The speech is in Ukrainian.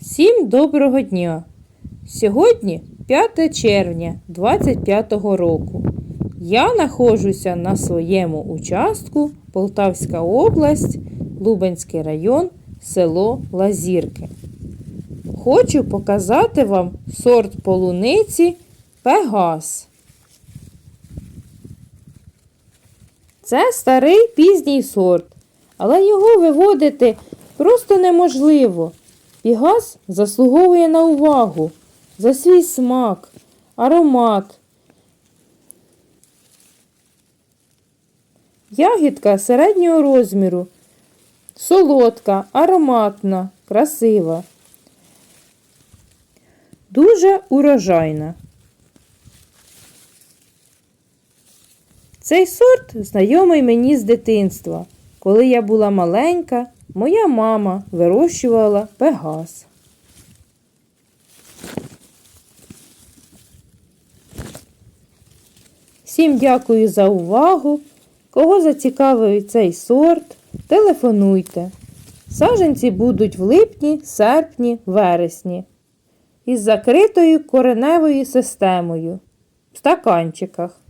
Всім доброго дня! Сьогодні 5 червня 25 року. Я знаходжуся на своєму участку Полтавська область, Лубенський район, село Лазірки. Хочу показати вам сорт полуниці Пегас. Це старий пізній сорт, але його виводити просто неможливо. Пігас заслуговує на увагу за свій смак, аромат. Ягідка середнього розміру, солодка, ароматна, красива. Дуже урожайна. Цей сорт знайомий мені з дитинства. Коли я була маленька, моя мама вирощувала пегас. Всім дякую за увагу. Кого зацікавив цей сорт, телефонуйте. Саженці будуть в липні, серпні, вересні. Із закритою кореневою системою в стаканчиках.